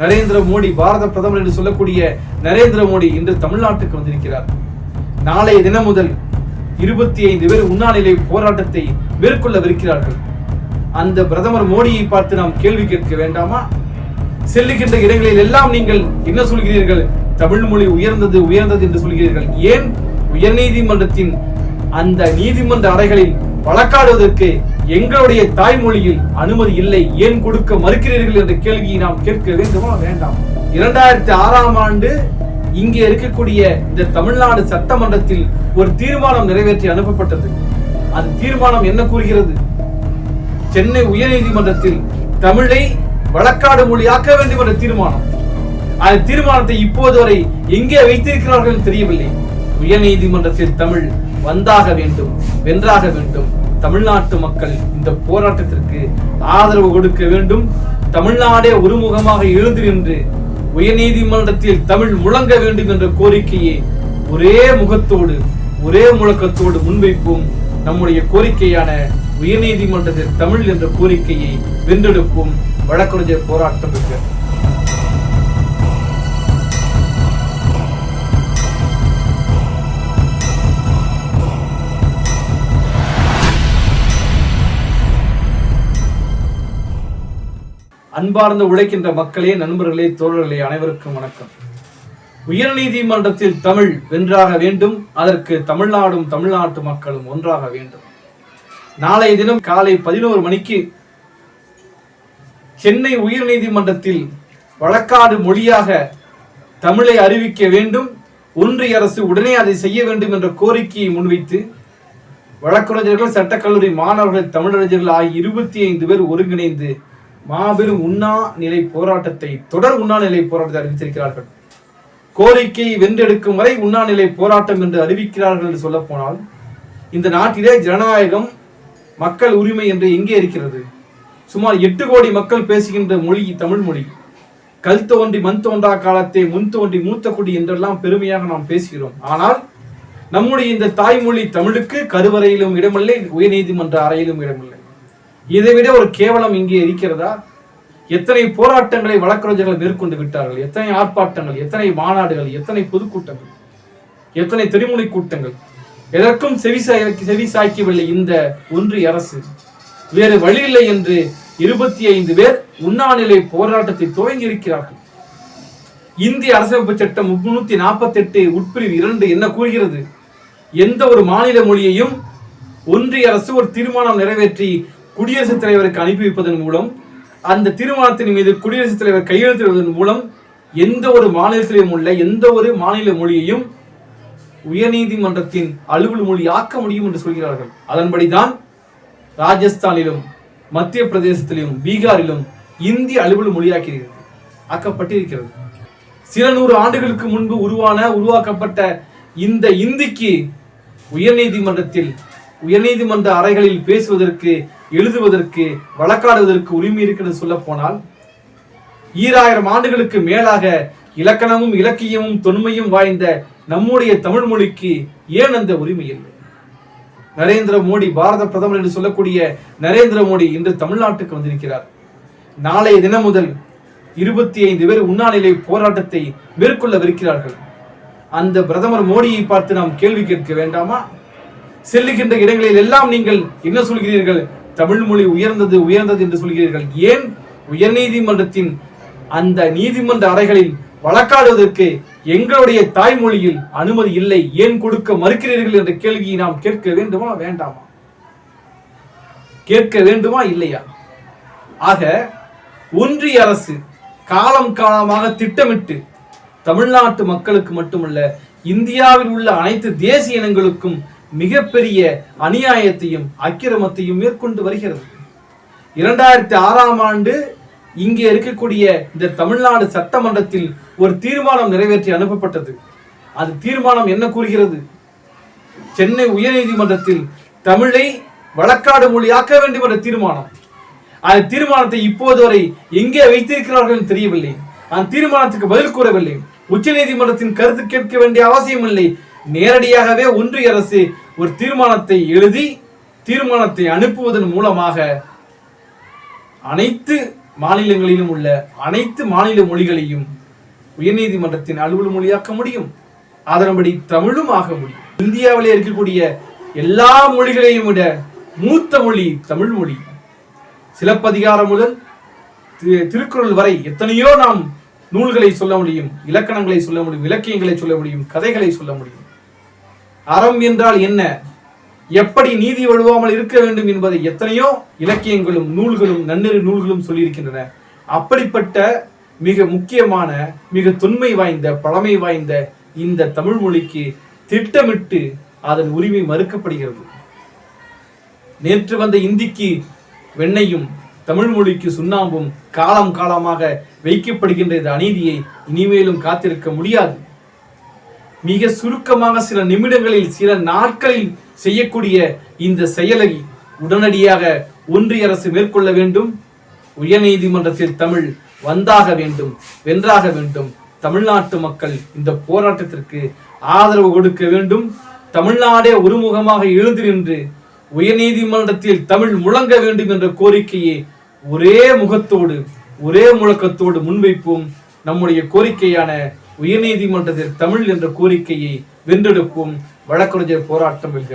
நரேந்திர மோடி பாரத பிரதமர் என்று சொல்லக்கூடிய நரேந்திர மோடி இன்று தமிழ்நாட்டுக்கு வந்திருக்கிறார். நாளைய தினம் முதல் இருபத்தி ஐந்து பேர் உண்ணாநிலை போராட்டத்தை மேற்கொள்ளவிருக்கிறார்கள். அந்த பிரதமர் மோடியை பார்த்து நாம் கேள்வி கேட்க வேண்டாமா? செல்லுகின்ற இடங்களில் எல்லாம் நீங்கள் என்ன சொல்கிறீர்கள்? தமிழ் மொழி உயர்ந்தது உயர்ந்தது என்று சொல்கிறீர்கள். ஏன்? உயர்நீதிமன்றத்தின் அந்த நீதிமன்ற அறைகளில் வழக்காடுவதற்கு எங்களுடைய தாய்மொழியில் அனுமதி இல்லை ஏன் கொடுக்க மறுக்கிறீர்கள் என்ற கேள்வியை நாம் கேட்க வேண்டுமா? வேண்டாம். இரண்டாயிரத்தி ஆறாம் ஆண்டு இங்கே இருக்கக்கூடிய இந்த தமிழ்நாடு சட்டமன்றத்தில் ஒரு தீர்மானம் நிறைவேற்றி அனுப்பப்பட்டது. அந்த தீர்மானம் என்ன கூறுகிறது? சென்னை உயர்நீதிமன்றத்தில் தமிழை வழக்காடு மொழியாக்க வேண்டும் என்ற தீர்மானம். அந்த தீர்மானத்தை இப்போது வரை எங்கே வைத்திருக்கிறார்கள் தெரியவில்லை. உயர்நீதிமன்றத்தில் தமிழ் வந்தாக வேண்டும் வென்றாக வேண்டும். தமிழ்நாட்டு மக்கள் இந்த போராட்டத்திற்கு ஆதரவு கொடுக்க வேண்டும். தமிழ்நாடே ஒருமுகமாக எழுந்து நின்று உயர்நீதிமன்றத்தில் தமிழ் முழங்க வேண்டும் என்ற கோரிக்கையை ஒரே முகத்தோடு ஒரே முழக்கத்தோடு முன்வைப்போம். நம்முடைய கோரிக்கையான உயர்நீதிமன்றத்தில் தமிழ் என்ற கோரிக்கையை வென்றெடுப்போம். வழக்கறிஞர் போராட்டம் இருக்கிறது அன்பார்ந்த உழைக்கின்ற மக்களே நண்பர்களே தோழர்களே அனைவருக்கும் வணக்கம். உயர்நீதிமன்றத்தில் தமிழ் வென்றாக வேண்டும் அதற்கு தமிழ்நாடும் தமிழ்நாட்டு மக்களும் ஒன்றாக வேண்டும். நாளைய தினம் காலை பதினோரு மணிக்கு சென்னை உயர்நீதிமன்றத்தில் வழக்காடு மொழியாக தமிழை அறிவிக்க வேண்டும் ஒன்றிய அரசு உடனே அதை செய்ய வேண்டும் என்ற கோரிக்கையை முன்வைத்து வழக்கறிஞர்கள் சட்டக்கல்லூரி மாணவர்கள் தமிழறிஞர்கள் ஆகிய இருபத்தி ஐந்து பேர் ஒருங்கிணைந்து மாபெரும் உண்ணா நிலை போராட்டத்தை தொடர் உண்ணா நிலை போராட்டத்தை அறிவித்திருக்கிறார்கள். கோரிக்கையை வென்றெடுக்கும் வரை உண்ணா நிலை போராட்டம் என்று அறிவிக்கிறார்கள் என்று சொல்ல போனால் இந்த நாட்டிலே ஜனநாயகம் மக்கள் உரிமை என்று எங்கே இருக்கிறது? சுமார் எட்டு கோடி மக்கள் பேசுகின்ற மொழி தமிழ் மொழி. கல் தோன்றி மண் தோன்றா காலத்தை முன் தோன்றி மூத்த குடி என்றெல்லாம் பெருமையாக நாம் பேசுகிறோம். ஆனால் நம்முடைய இந்த தாய்மொழி தமிழுக்கு கருவறையிலும் இடமில்லை உயர்நீதிமன்ற அறையிலும் இடமில்லை. இதை விட ஒரு கேவலம் இங்கே இருக்கிறதா? எத்தனை போராட்டங்களை வழக்கறிஞர்கள் மேற்கொண்டு விட்டார்கள்? எத்தனை ஆர்ப்பாட்டங்கள்? எத்தனை மாநாடுகள்? எத்தனை பொதுக்கூட்டங்கள்? எத்தனை திருமுனை கூட்டங்கள்? எதற்கும் செவிசாய் செவிசாய்க்கவில்லை இந்த ஒன்றிய அரசு. வேறு வழியில்லை என்று இருபத்தி ஐந்து பேர் உண்ணாநிலை போராட்டத்தை துவங்கி இருக்கிறார்கள் இந்திய அரசமைப்பு சட்டம் முன்னூத்தி நாற்பத்தி எட்டு உட்பிரிவு இரண்டு என்ன கூறுகிறது? எந்த ஒரு மாநில மொழியையும் ஒன்றிய அரசு ஒரு தீர்மானம் நிறைவேற்றி குடியரசுத் தலைவருக்கு அனுப்பி வைப்பதன் மூலம் அந்த தீர்மானத்தின் மீது குடியரசுத் தலைவர் கையெழுத்திடுவதன் மூலம் எந்த ஒரு மாநிலத்திலும் உள்ள எந்த ஒரு மாநில மொழியையும் உயர்நீதிமன்றத்தின் அலுவல் மொழி ஆக்க முடியும் என்று சொல்கிறார்கள். அதன்படிதான் ராஜஸ்தானிலும் மத்திய பிரதேசத்திலும் பீகாரிலும் இந்தி அலுவல் மொழியாக்கிறது ஆக்கப்பட்டிருக்கிறது. சில நூறு ஆண்டுகளுக்கு முன்பு உருவான உருவாக்கப்பட்ட இந்த இந்திக்கு உயர்நீதிமன்றத்தில் உயர்நீதிமன்ற அறைகளில் பேசுவதற்கு எழுதுவதற்கு வழக்காடுவதற்கு உரிமை இருக்கிறது சொல்ல போனால் ஈராயிரம் ஆண்டுகளுக்கு மேலாக இலக்கணமும் இலக்கியமும் தொன்மையும் வாய்ந்த நம்முடைய தமிழ் மொழிக்கு ஏன் அந்த உரிமை இல்லை? நரேந்திர மோடி பாரத பிரதமர் என்று சொல்லக்கூடிய நரேந்திர மோடி இன்று தமிழ்நாட்டுக்கு வந்திருக்கிறார். நாளைய தினம் முதல் இருபத்தி ஐந்து பேர் உண்ணாநிலை போராட்டத்தை மேற்கொள்ளவிருக்கிறார்கள். அந்த பிரதமர் மோடியை பார்த்து நாம் கேள்வி கேட்க வேண்டாமா? செல்லுகின்ற இடங்களில் எல்லாம் நீங்கள் என்ன சொல்கிறீர்கள்? தமிழ் மொழி உயர்ந்தது உயர்ந்தது என்று சொல்கிறீர்கள். ஏன் உயர்நீதிமன்றத்தின் அந்த நீதிமன்ற அறைகளில் வழக்காடுவதற்கு எங்களுடைய தாய்மொழியில் அனுமதி இல்லை ஏன் கொடுக்க மறுக்கிறீர்கள் என்ற கேள்வியை நாம் கேட்க வேண்டுமா வேண்டாமா? கேட்க வேண்டுமா இல்லையா? ஆக ஒன்றிய அரசு காலம் காலமாக திட்டமிட்டு தமிழ்நாட்டு மக்களுக்கு மட்டுமல்ல இந்தியாவில் உள்ள அனைத்து தேசிய இனங்களுக்கும் மிகப்பெரிய அநியாயத்தையும் அக்கிரமத்தையும் மேற்கொண்டு வருகிறது. இரண்டாயிரத்தி ஆறாம் ஆண்டு இங்கே இருக்கக்கூடிய இந்த தமிழ்நாடு சட்டமன்றத்தில் ஒரு தீர்மானம் நிறைவேற்றி அனுப்பப்பட்டது. அது தீர்மானம் என்ன கூறுகிறது? சென்னை உயர்நீதிமன்றத்தில் தமிழை வழக்காடு மொழியாக்க வேண்டும் என்ற தீர்மானம். அந்த தீர்மானத்தை இப்போது வரை எங்கே வைத்திருக்கிறார்கள் என்று தெரியவில்லை. அந்த தீர்மானத்துக்கு பதில் கூறவில்லை. உச்ச நீதிமன்றத்தின் கருத்து கேட்க வேண்டிய அவசியம் இல்லை நேரடியாகவே ஒன்றிய அரசு ஒரு தீர்மானத்தை எழுதி தீர்மானத்தை அனுப்புவதன் மூலமாக அனைத்து மாநிலங்களிலும் உள்ள அனைத்து மாநில மொழிகளையும் உயர்நீதிமன்றத்தின் அலுவல் மொழியாக்க முடியும். அதன்படி தமிழும் ஆக முடியும். இந்தியாவிலே இருக்கக்கூடிய எல்லா மொழிகளையும் விட மூத்த மொழி தமிழ் மொழி. சிலப்பதிகாரம் முதல் தி- திருக்குறள் வரை எத்தனையோ நாம் நூல்களை சொல்ல முடியும் இலக்கணங்களை சொல்ல முடியும் இலக்கியங்களை சொல்ல முடியும் கதைகளை சொல்ல முடியும். அறம் என்றால் என்ன? எப்படி நீதி வழுவாமல் இருக்க வேண்டும் என்பதை எத்தனையோ இலக்கியங்களும் நூல்களும் நன்னெறி நூல்களும் சொல்லியிருக்கின்றன. அப்படிப்பட்ட மிக முக்கியமான மிக தொன்மை வாய்ந்த பழமை வாய்ந்த இந்த தமிழ் மொழிக்கு திட்டமிட்டு அதன் உரிமை மறுக்கப்படுகிறது. நேற்று வந்த இந்திக்கு வெண்ணையும் தமிழ் மொழிக்கு சுண்ணாம்பும் காலம் காலமாக வைக்கப்படுகின்ற இந்த அநீதியை இனிமேலும் காத்திருக்க முடியாது. மிக சுருக்கமாக சில நிமிடங்களில் சில நாட்களில் செய்யக்கூடிய இந்த செயலை உடனடியாக ஒன்றிய அரசு மேற்கொள்ள வேண்டும். உயர்நீதிமன்றத்தில் தமிழ் வந்தாக வேண்டும் வென்றாக வேண்டும். தமிழ்நாட்டு மக்கள் இந்த போராட்டத்திற்கு ஆதரவு கொடுக்க வேண்டும். தமிழ்நாடே ஒருமுகமாக எழுந்து நின்று உயர்நீதிமன்றத்தில் தமிழ் முழங்க வேண்டும் என்ற கோரிக்கையை ஒரே முகத்தோடு ஒரே முழக்கத்தோடு முன்வைப்போம். நம்முடைய கோரிக்கையான உயர்நீதிமன்றத்தில் தமிழ் என்ற கோரிக்கையை வென்றெடுக்கும் வழக்கறிஞர் போராட்டம் வெல்க